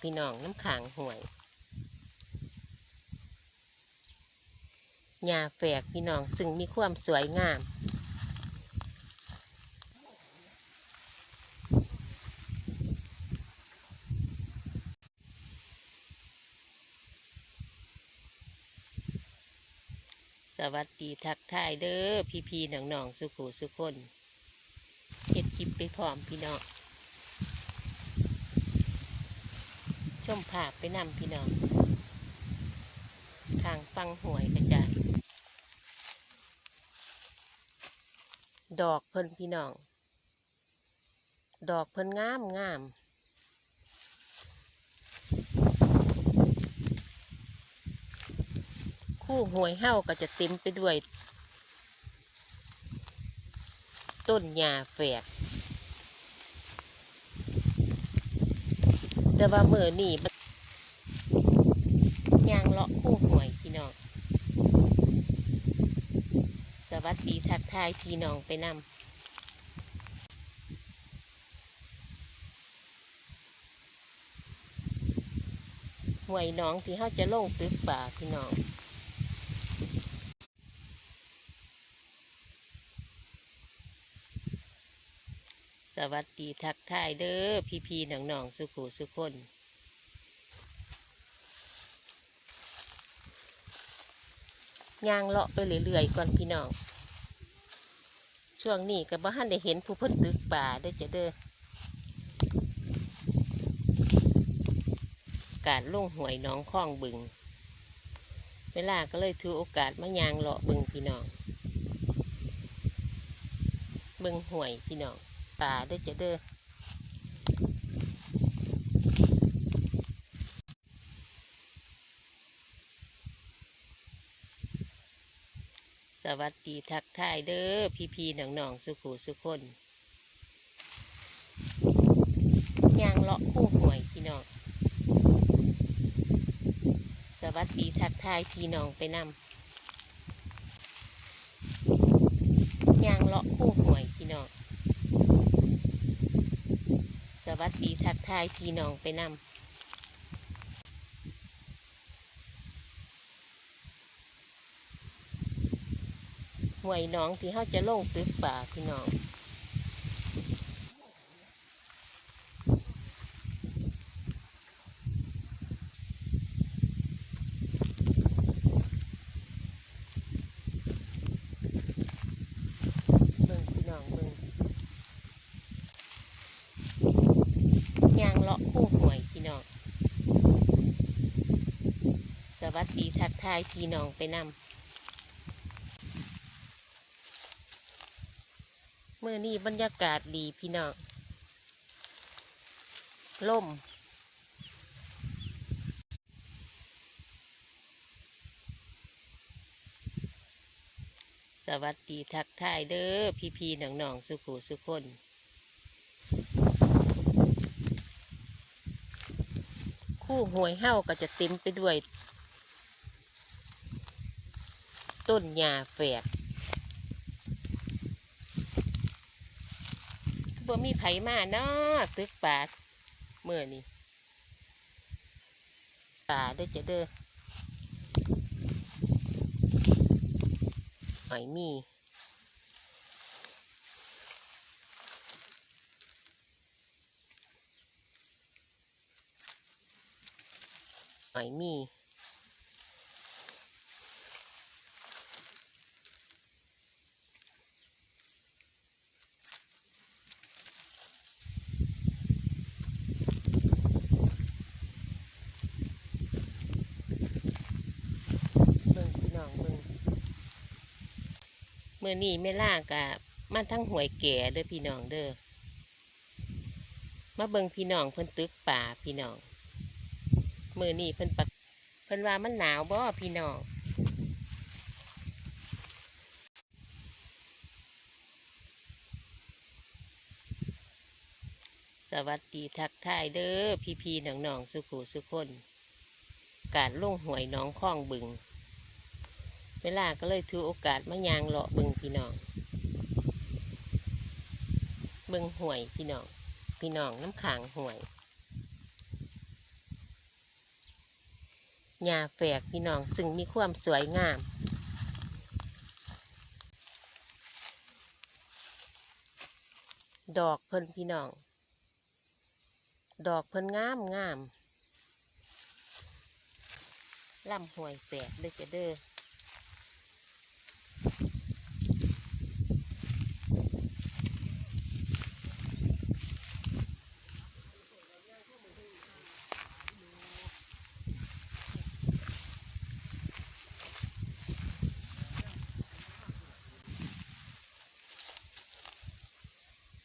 พี่น้องน้ำขางห่วยหญ้าแฝกพี่น้องจึงมีความสวยงามสวัสดีทักทายเด้อพี่พี่ๆน้องๆสุขูสุคนเฮ็ดคลิปไปพร้อมพี่น้อง ชมภาพไปนำพี่น้อง ทางฟังหวยกระจายดอกเพิ่นพี่น้อง ดอกเพิ่นงามงามคู่หวยเฮ้าก็จะเต็มไปด้วย ต้นหญ้าแฝก แต่ว่ามือนี่ยางเลาะคู่หวยพี่น้อง สวัสดีทักทายพี่น้องไปนำหวยน้องที่เขาจะลงตึกป่าพี่น้อง สวัสดีทักทายเด้อพี่พี่ๆน้องๆสุขูสุคนย่างเลาะไปเรื่อยๆก่อนพี่น้อง ช่วงนี้ก็บ่ทันได้เห็นผู้พิ่นตึกป่าได้จะเด้อการลุ่งหวยน้องคลองบึง เวลาก็เลยถือโอกาสมายางเลาะบึงพี่น้อง บึงหวยพี่น้อง ป่าได้อจะเด้อสวัสดีทักทายเด้อพี่พี่ๆน้องๆสุขูสุคนยางเลาะคู่หวยพี่น้องสวัสดีทักทายพี่น้องไปนำยางเลาะคู่หวยพี่น้อง ส วัสดีทักทายพี่น้องไปนำหวยน้องที่เขาจะลงตึกป่าพี่น้อง เบิ่งพี่น้องเบิ่งยางเลาะคู่หวยพี่น้อง ส วัสดีทักทายพี่น้องไปนำเมื่อนี้บรรยากาศดีพี่น้องล่มสวัสดีทักทายเด้อพี่พี่ๆน้องๆสุขูสุคนคู่หวยเฮ้าก็จะเต็มไปด้วย ต้นหญ้าแฝกบ่มีไผมาเนาะตึกป่าเมื่อนี้ป่าได้อจะเด้อหอยมีหอยมี เบิ่งพี่น้องเบิ่งเมื่อนี้ไม่ล่ากะมันทั้งหวยแก่เด้อพี่น้องเด้อมาเบิ่งพี่น้องเพิ่นตึกป่าพี่น้องมื่อนี้เพิ่นปักเพิ่นว่ามันหนาวบ่พี่น้องสวัสดีทักทายเด้อพี่พี่น้องๆสุขูสุคน การลงหวยน้องคลองบึง เวลาก็เลยถือโอกาสมายางเลาะบึงพี่น้องบึงห่วยพี่น้อง พี่น้องน้ำขางห่วยหญ้าแฝกพี่น้องซึ่งมีความสวยงามดอกเพิ่นพี่น้อง ดอกเพิ่นงามงามลำห่วยแปดเลยจะเด้อ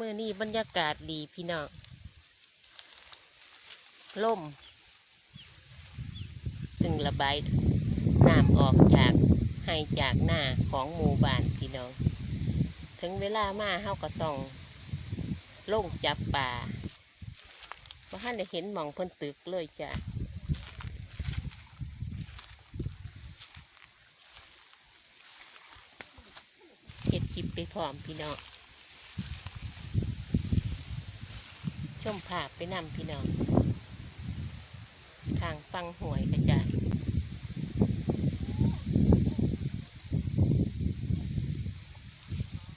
เมื่อนี้บรรยากาศดีพี่น้องล่มจึงระบายน้ำออกจากให้จากหน้าของหมู่บ้านพี่น้อง ถึงเวลามาเฮาก็ต้องลงจับป่าเพราะท่านได้เห็นหมองพิ่นตึกเลยจ้ะเก็บคลิปไปพร้อมพี่น้อง มภาพไปนำพี่น้อง ทางฟังหวยกระจาย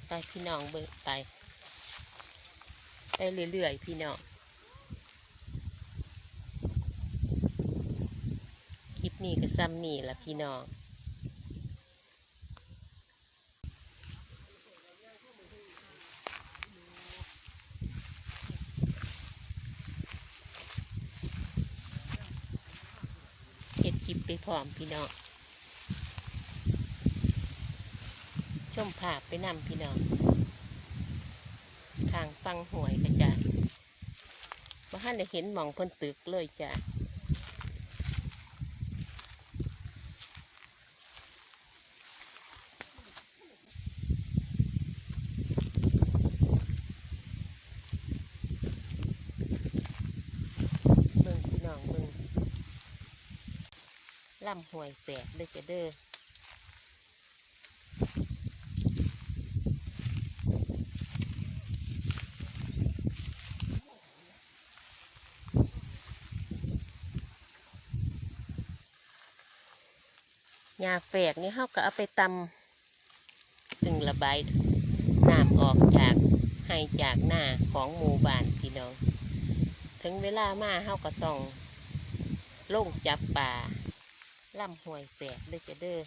ไปพี่น้องเบิกไป ไปเรื่อยๆพี่น้องคลิปนี้ก็ซ้ำนี่ละพี่น้อง เก็บคลิปไป พร้อมพี่น้องชมภาพไปนำพี่น้องทางฟังหวยกระจายว่าท่านได้เห็นหมองพ้นตึกเลยจ้ะ เบิ่งพี่น้องเบิ่ง ล่ำหวยแปดเลยจะเด้อหญ้าแฝกนี่เขาก็เอาไปตำจึงระบายน้ำออกจากให้จากหน้าของหมู่บ้านพี่น้อง ถึงเวลามาเฮาก็ต้องลงจับป่า ล่ำหวยแปดเลยจะเด้อ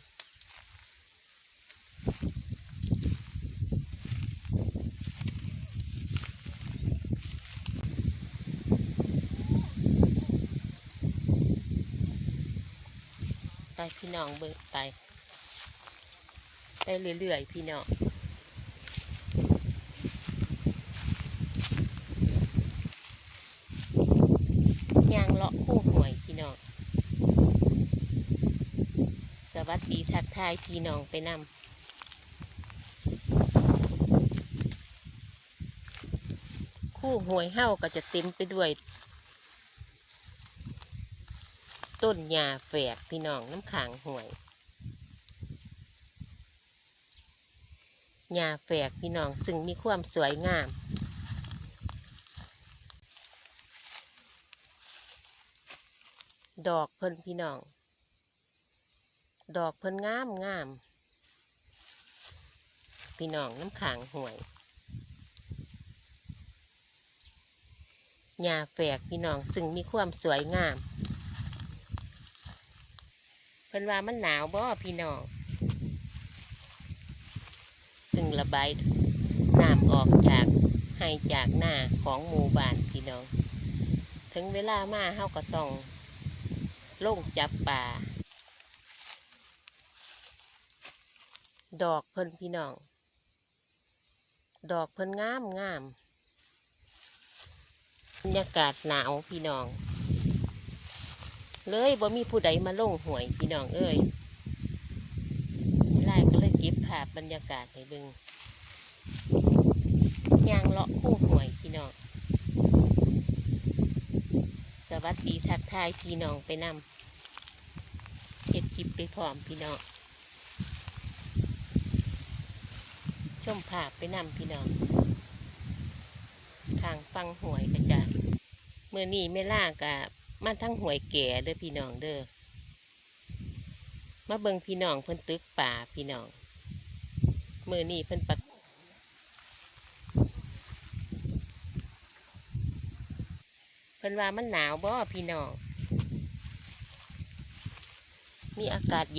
ไปพี่น้องเบิ่งไปไปเรื่อยๆพี่น้อง ยางเลาะคู่หวยพี่น้อง ส วัสดีทักทายพี่น้องไปนำคู่หวยเฮ้าก็จะเต็มไปด้วย ต้นหญ้าแฝกพี่น้องน้ำขางหวยหญ้าแฝกพี่น้องจึงมีความสวยงาม ดอกเพิ่นพี่น้อง ดอกเพิ่นงามงามพี่น้องน้ำขางห่วยหญ้าแฝกพี่น้องจึงมีความสวยงาม เพิ่นว่ามันหนาวบ่พี่น้อง จึงระบายน้ำออกจากให้จากหน้าของหมู่บ้านพี่น้อง ถึงเวลามาเฮาก็ต้องลงจับป่า ดอกเพิ่นพี่น้อง ดอกเพิ่นงามงามบรรยากาศหนาวพี่น้อง เลยบ่มีผู้ใดมาลงหวยพี่น้องเอ้ยไล่ก็เลยเก็บภาพบรรยากาศให้เบิ่งยางเลาะคู่หวยพี่น้อง สวัสดีทักทายพี่น้องไปนำเก็บคลิปไปพร้อมพี่น้อง ชมภาพไปนำพี่น้องทางฟังหวยก็จะเมื่อนี้ไม่ล่ากะมันทั้งหวยแก่เด้อพี่น้องเด้อมาเบิงพี่น้องเพิ่นตึกป่าพี่น้องเมื่อนี้เพิ่นปักเพิ่นว่ามันหนาวบ่พี่น้องมีอากาศเย็น